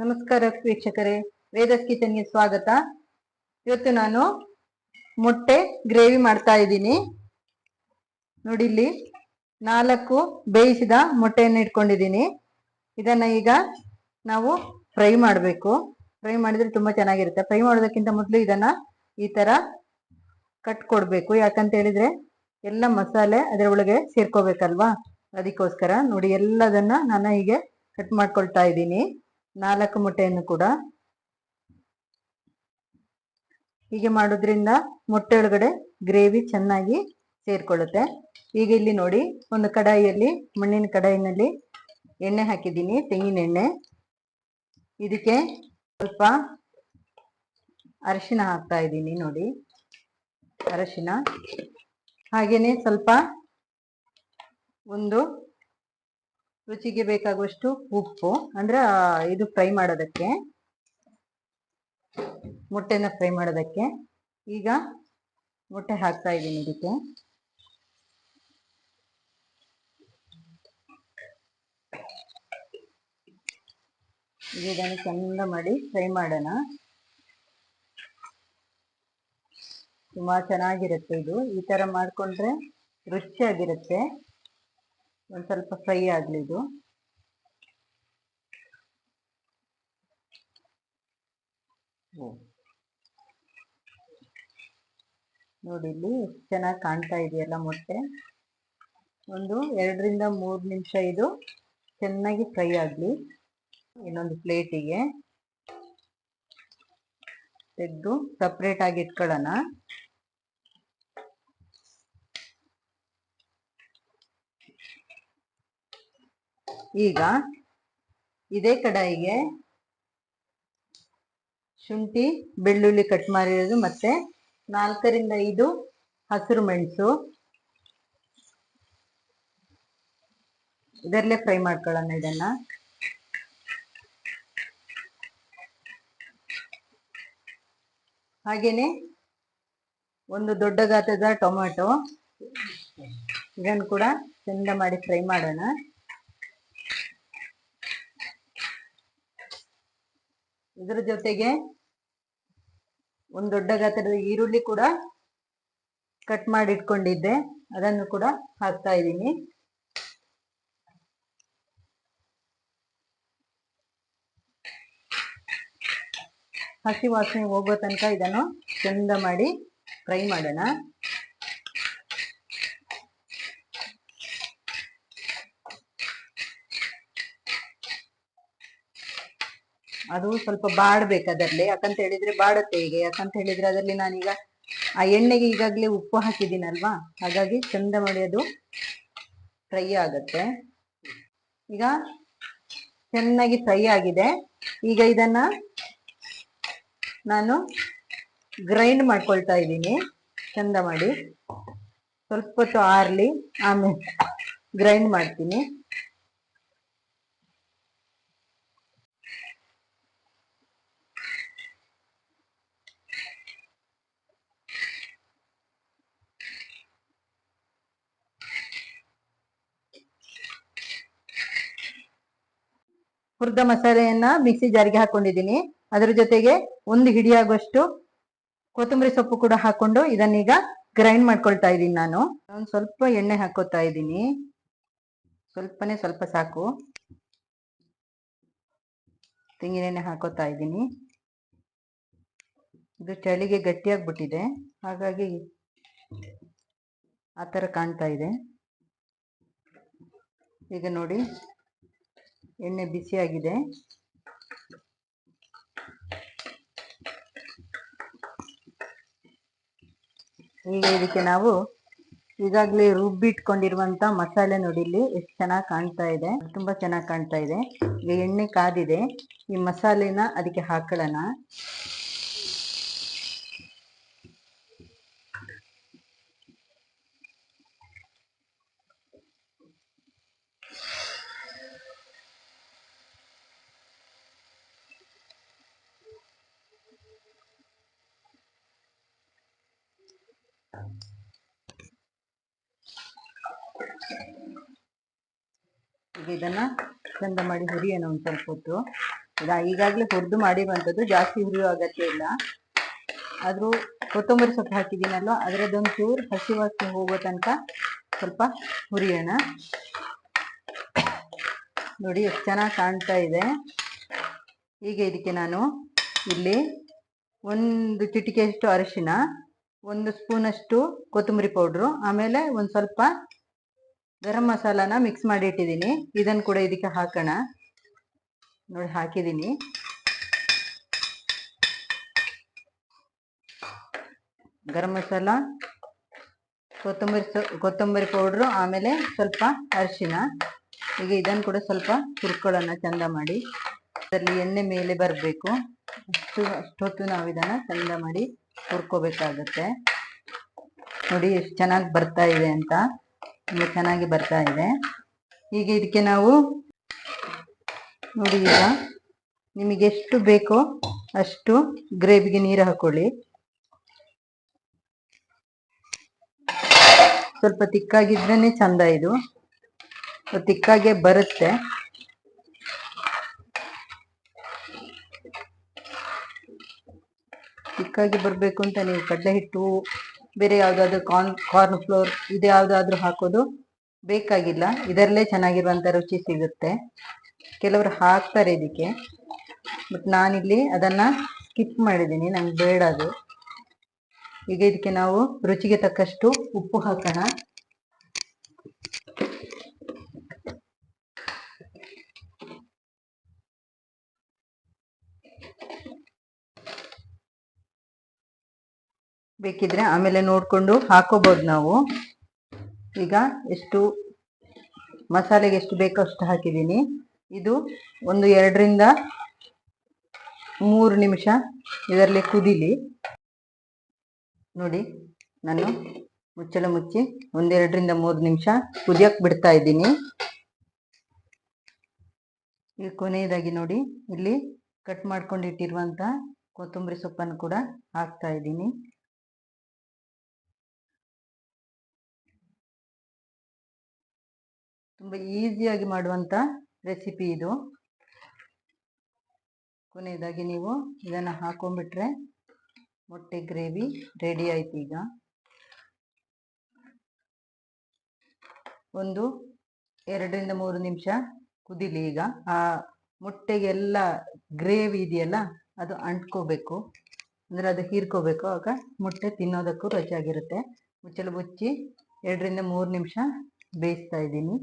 ನಮಸ್ಕಾರ ವೀಕ್ಷಕರೇ. ವೇದಸ್ ಕಿಚನ್ಗೆ ಸ್ವಾಗತ. ಇವತ್ತು ನಾನು ಮೊಟ್ಟೆ ಗ್ರೇವಿ ಮಾಡ್ತಾ ಇದ್ದೀನಿ. ನೋಡಿ ಇಲ್ಲಿ ನಾಲ್ಕು ಬೇಯಿಸಿದ ಮೊಟ್ಟೆಯನ್ನು ಇಟ್ಕೊಂಡಿದ್ದೀನಿ. ಇದನ್ನ ಈಗ ನಾವು ಫ್ರೈ ಮಾಡಬೇಕು. ಫ್ರೈ ಮಾಡಿದ್ರೆ ತುಂಬಾ ಚೆನ್ನಾಗಿರುತ್ತೆ. ಫ್ರೈ ಮಾಡೋದಕ್ಕಿಂತ ಮೊದಲು ಇದನ್ನ ಈ ತರ ಕಟ್ ಕೊಡ್ಬೇಕು. ಯಾಕಂತ ಹೇಳಿದ್ರೆ ಎಲ್ಲ ಮಸಾಲೆ ಅದರ ಒಳಗೆ ಸೇರ್ಕೋಬೇಕಲ್ವಾ? ಅದಕ್ಕೋಸ್ಕರ ನೋಡಿ ಎಲ್ಲದನ್ನ ನಾನು ಹೀಗೆ ಕಟ್ ಮಾಡ್ಕೊಳ್ತಾ ಇದ್ದೀನಿ. ನಾಲ್ಕು ಮೊಟ್ಟೆಯನ್ನು ಕೂಡ. ಹೀಗೆ ಮಾಡೋದ್ರಿಂದ ಮೊಟ್ಟೆ ಒಳಗಡೆ ಗ್ರೇವಿ ಚೆನ್ನಾಗಿ ಸೇರ್ಕೊಳ್ಳುತ್ತೆ. ಈಗ ಇಲ್ಲಿ ನೋಡಿ, ಒಂದು ಕಡಾಯಿಯಲ್ಲಿ, ಮಣ್ಣಿನ ಕಡಾಯಿನಲ್ಲಿ ಎಣ್ಣೆ ಹಾಕಿದ್ದೀನಿ, ತೆಂಗಿನ ಎಣ್ಣೆ. ಇದಕ್ಕೆ ಸ್ವಲ್ಪ ಅರಶಿನ ಹಾಕ್ತಾ ಇದ್ದೀನಿ ನೋಡಿ. ಅರಶಿನ. ಹಾಗೇನೆ ಸ್ವಲ್ಪ ಒಂದು ರುಚಿಗೆ ಬೇಕಾಗುವಷ್ಟು ಉಪ್ಪು, ಅಂದ್ರೆ ಇದು ಫ್ರೈ ಮಾಡೋದಕ್ಕೆ. ಮೊಟ್ಟೆನ ಫ್ರೈ ಮಾಡೋದಕ್ಕೆ. ಈಗ ಮೊಟ್ಟೆ ಹಾಕ್ತಾ ಇದ್ದೀನಿ ಇದಕ್ಕೆ. ಇದನ್ನು ಚಂದ ಮಾಡಿ ಫ್ರೈ ಮಾಡೋಣ. ತುಂಬಾ ಚೆನ್ನಾಗಿರುತ್ತೆ ಇದು. ಈ ತರ ಮಾಡ್ಕೊಂಡ್ರೆ ರುಚಿಯಾಗಿರುತ್ತೆ. ಒಂದ್ ಸ್ವಲ್ಪ ಫ್ರೈ ಆಗ್ಲಿ ಇದು. ನೋಡಿ ಇಲ್ಲಿ ಚೆನ್ನಾಗಿ ಕಾಣ್ತಾ ಇದೆಯಲ್ಲ ಮೊಟ್ಟೆ. ಒಂದು ಎರಡರಿಂದ ಮೂರು ನಿಮಿಷ ಇದು ಚೆನ್ನಾಗಿ ಫ್ರೈ ಆಗಲಿ. ಇನ್ನೊಂದು ಪ್ಲೇಟಿಗೆ ತೆಗೆದು ಸಪ್ರೇಟ್ ಆಗಿ ಇಟ್ಕೊಳ್ಳೋಣ. ಈಗ ಇದೇ ಕಡಾಯಿಗೆ ಶುಂಠಿ, ಬೆಳ್ಳುಳ್ಳಿ ಕಟ್ ಮಾಡಿರೋದು ಮತ್ತೆ ನಾಲ್ಕರಿಂದ ಐದು ಹಸಿರು ಮೆಣಸು. ಇದರಲ್ಲೇ ಫ್ರೈ ಮಾಡ್ಕೊಳ್ಳೋಣ ಇದನ್ನ. ಹಾಗೇನೆ ಒಂದು ದೊಡ್ಡ ಗಾತ್ರದ ಟೊಮೆಟೊ. ಇದನ್ನು ಕೂಡ ಚಂದ ಮಾಡಿ ಫ್ರೈ ಮಾಡೋಣ. ಇದರ ಜೊತೆಗೆ ಒಂದು ದೊಡ್ಡ ಗಾತ್ರದ ಈರುಳ್ಳಿ ಕೂಡ ಕಟ್ ಮಾಡಿ ಇಟ್ಕೊಂಡಿದ್ದೆ. ಅದನ್ನು ಕೂಡ ಹಾಕ್ತಾ ಇದ್ದೀನಿ. ಹಸಿ ವಾಸನೆ ಹೋಗೋ ತನಕ ಇದನ್ನು ಚಂದ ಮಾಡಿ ಫ್ರೈ ಮಾಡೋಣ. ಅದು ಸ್ವಲ್ಪ ಬಾಡ್ಬೇಕು ಅದರಲ್ಲಿ. ಯಾಕಂತ ಹೇಳಿದ್ರೆ ಬಾಡುತ್ತೆ ಈಗ ಯಾಕಂತ ಹೇಳಿದ್ರೆ ಅದರಲ್ಲಿ ನಾನೀಗ ಆ ಎಣ್ಣೆಗೆ ಈಗಾಗಲೇ ಉಪ್ಪು ಹಾಕಿದ್ದೀನಲ್ವಾ? ಹಾಗಾಗಿ ಚಂದ ಮಾಡಿ ಅದು ಫ್ರೈ ಆಗತ್ತೆ. ಈಗ ಚೆನ್ನಾಗಿ ಫ್ರೈ ಆಗಿದೆ. ಈಗ ಇದನ್ನ ನಾನು ಗ್ರೈಂಡ್ ಮಾಡ್ಕೊಳ್ತಾ ಇದ್ದೀನಿ. ಚಂದ ಮಾಡಿ. ಸ್ವಲ್ಪ ಹೊತ್ತು ಆರ್ಲಿ, ಆಮೇಲೆ ಗ್ರೈಂಡ್ ಮಾಡ್ತೀನಿ. ಹುರಿದ ಮಸಾಲೆಯನ್ನ ಮಿಕ್ಸಿ ಜಾರಿಗೆ ಹಾಕೊಂಡಿದ್ದೀನಿ. ಅದರ ಜೊತೆಗೆ ಒಂದು ಹಿಡಿಯಾಗುವಷ್ಟು ಕೊತ್ತಂಬರಿ ಸೊಪ್ಪು ಕೂಡ ಹಾಕೊಂಡು ಇದನ್ನೀಗ ಗ್ರೈಂಡ್ ಮಾಡ್ಕೊಳ್ತಾ ಇದ್ದೀನಿ ನಾನು. ಒಂದು ಸ್ವಲ್ಪ ಎಣ್ಣೆ ಹಾಕೋತಾ ಇದ್ದೀನಿ. ಸ್ವಲ್ಪನೇ ಸ್ವಲ್ಪ ಸಾಕು. ತೆಂಗಿನೆಣ್ಣೆ ಹಾಕೋತಾ ಇದ್ದೀನಿ. ಇದು ಚಳಿಗೆ ಗಟ್ಟಿಯಾಗ್ಬಿಟ್ಟಿದೆ. ಹಾಗಾಗಿ ಆ ಥರ ಕಾಣ್ತಾ ಇದೆ. ಈಗ ನೋಡಿ. ಎಣ್ಣೆ ಬಿಸಿಯಾಗಿದೆ ಈಗ ಇದಕ್ಕೆ ನಾವು ಈಗಾಗಲೇ ರುಬ್ಬಿಟ್ಕೊಂಡಿರುವಂತ ಮಸಾಲೆ ನೋಡಿ ಇಲ್ಲಿ ಎಷ್ಟು ಚೆನ್ನಾಗಿ ಕಾಣ್ತಾ ಇದೆ. ತುಂಬಾ ಚೆನ್ನಾಗಿ ಕಾಣ್ತಾ ಇದೆ. ಈಗ ಎಣ್ಣೆ ಕಾದಿದೆ. ಈ ಮಸಾಲೆನ ಅದಕ್ಕೆ ಹಾಕೊಳ್ಳೋಣ. ಈಗ ಇದನ್ನ ಚಂದ ಮಾಡಿ ಹುರಿಯೋಣ ಒಂದು ಸ್ವಲ್ಪ ಹೊತ್ತು. ಈಗ ಈಗಾಗಲೇ ಹುರಿದು ಮಾಡಿರುವಂಥದ್ದು ಜಾಸ್ತಿ ಹುರಿಯೋ ಅಗತ್ಯ ಇಲ್ಲ. ಆದ್ರೂ ಕೊತ್ತಂಬರಿ ಸೊಪ್ಪು ಹಾಕಿದ್ದೀನಲ್ವ? ಅದರದ್ದೊಂದು ಚೂರು ಹಸಿ ಹೋಗೋ ತನಕ ಸ್ವಲ್ಪ ಹುರಿಯೋಣ. ನೋಡಿ ಎಷ್ಟು ಚೆನ್ನಾಗಿ ಕಾಣ್ತಾ ಇದೆ. ಈಗ ಇದಕ್ಕೆ ನಾನು ಇಲ್ಲಿ ಒಂದು ಚಿಟಿಕೆಯಷ್ಟು ಅರಿಶಿನ ಒಂದು ಸ್ಪೂನಷ್ಟು ಕೊತ್ತಂಬರಿ ಪೌಡ್ರು ಆಮೇಲೆ ಒಂದು ಸ್ವಲ್ಪ ಗರಂ ಮಸಾಲಾನ ಮಿಕ್ಸ್ ಮಾಡಿ ಇಟ್ಟಿದ್ದೀನಿ. ಇದನ್ನು ಕೂಡ ಇದಕ್ಕೆ ಹಾಕೋಣ. ನೋಡಿ, ಹಾಕಿದ್ದೀನಿ. ಗರಂ ಮಸಾಲ, ಕೊತ್ತಂಬರಿ ಕೊತ್ತಂಬರಿ ಪೌಡ್ರು ಆಮೇಲೆ ಸ್ವಲ್ಪ ಅರಿಶಿನ. ಈಗ ಇದನ್ನು ಕೂಡ ಸ್ವಲ್ಪ ಹುರ್ಕೊಳ್ಳೋಣ, ಚಂದ ಮಾಡಿ. ಅದರಲ್ಲಿ ಎಣ್ಣೆ ಮೇಲೆ ಬರಬೇಕು. ಅಷ್ಟು, ಅಷ್ಟೊತ್ತು ನಾವು ಇದನ್ನು ಚಂದ ಮಾಡಿ ಹುರ್ಕೋಬೇಕಾಗತ್ತೆ. ನೋಡಿ ಎಷ್ಟು ಚೆನ್ನಾಗಿ ಬರ್ತಾ ಇದೆ ಅಂತ. ಚೆನ್ನಾಗಿ ಬರ್ತಾ ಇದೆ. ಈಗ ಇದಕ್ಕೆ ನಾವು ನೋಡಿ ಈಗ ನಿಮಗೆ ಎಷ್ಟು ಬೇಕೋ ಅಷ್ಟು ಗ್ರೇವಿಗೆ ನೀರು ಹಾಕೊಳ್ಳಿ. ಸ್ವಲ್ಪ ತಿಕ್ಕಾಗಿದ್ರೇನೆ ಚಂದ ಇದು. ತಿಕ್ಕಾಗೆ ಬರುತ್ತೆ. ತಿಕ್ಕಾಗಿ ಬರಬೇಕು ಅಂತ ನೀವು ಕಡಲೆ ಹಿಟ್ಟು, ಬೇರೆ ಯಾವುದಾದ್ರು ಕಾರ್ನ್ ಕಾರ್ನ್ ಫ್ಲೋರ್ ಇದು ಯಾವುದಾದ್ರೂ ಹಾಕೋದು ಬೇಕಾಗಿಲ್ಲ. ಇದರಲ್ಲೇ ಚೆನ್ನಾಗಿರುವಂಥ ರುಚಿ ಸಿಗುತ್ತೆ. ಕೆಲವರು ಹಾಕ್ತಾರೆ ಇದಕ್ಕೆ. ಬಟ್ ನಾನಿಲ್ಲಿ ಅದನ್ನು ಸ್ಕಿಪ್ ಮಾಡಿದ್ದೀನಿ. ನಂಗೆ ಬೇಡ ಅದು. ಈಗ ಇದಕ್ಕೆ ನಾವು ರುಚಿಗೆ ತಕ್ಕಷ್ಟು ಉಪ್ಪು ಹಾಕೋಣ. ಬೇಕಿದ್ರೆ ಆಮೇಲೆ ನೋಡಿಕೊಂಡು ಹಾಕೋಬೋದು ನಾವು. ಈಗ ಎಷ್ಟು ಮಸಾಲೆಗೆ ಎಷ್ಟು ಬೇಕೋ ಅಷ್ಟು ಹಾಕಿದ್ದೀನಿ. ಇದು ಒಂದು ಎರಡರಿಂದ ಮೂರು ನಿಮಿಷ ಇದರಲ್ಲಿ ಕುದೀಲಿ. ನೋಡಿ, ನಾನು ಮುಚ್ಚಳ ಮುಚ್ಚಿ ಒಂದೆರಡರಿಂದ ಮೂರು ನಿಮಿಷ ಕುದಿಯಕ್ಕೆ ಬಿಡ್ತಾ ಇದ್ದೀನಿ. ಈಗ ಕೊನೆಯದಾಗಿ ನೋಡಿ, ಇಲ್ಲಿ ಕಟ್ ಮಾಡ್ಕೊಂಡು ಇಟ್ಟಿರುವಂತ ಕೊತ್ತಂಬರಿ ಸೊಪ್ಪನ್ನು ಕೂಡ ಹಾಕ್ತಾ ಇದ್ದೀನಿ. ತುಂಬ ಈಸಿಯಾಗಿ ಮಾಡುವಂಥ ರೆಸಿಪಿ ಇದು. ಕೊನೆಯದಾಗಿ ನೀವು ಇದನ್ನು ಹಾಕೊಂಡ್ಬಿಟ್ರೆ ಮೊಟ್ಟೆ ಗ್ರೇವಿ ರೆಡಿ ಆಯ್ತು ಈಗ. ಒಂದು ಎರಡರಿಂದ ಮೂರು ನಿಮಿಷ ಕುದಿಲಿ ಈಗ. ಆ ಮೊಟ್ಟೆಗೆಲ್ಲ ಗ್ರೇವಿ ಇದೆಯಲ್ಲ ಅದು ಅಂಟ್ಕೋಬೇಕು. ಅಂದರೆ ಅದು ಹೀರ್ಕೋಬೇಕು, ಆಗ ಮೊಟ್ಟೆ ತಿನ್ನೋದಕ್ಕೂ ರುಚಿಯಾಗಿರುತ್ತೆ. ಮುಚ್ಚಲು ಮುಚ್ಚಿ ಎರಡರಿಂದ ಮೂರು ನಿಮಿಷ ಬೇಯಿಸ್ತಾ ಇದ್ದೀನಿ.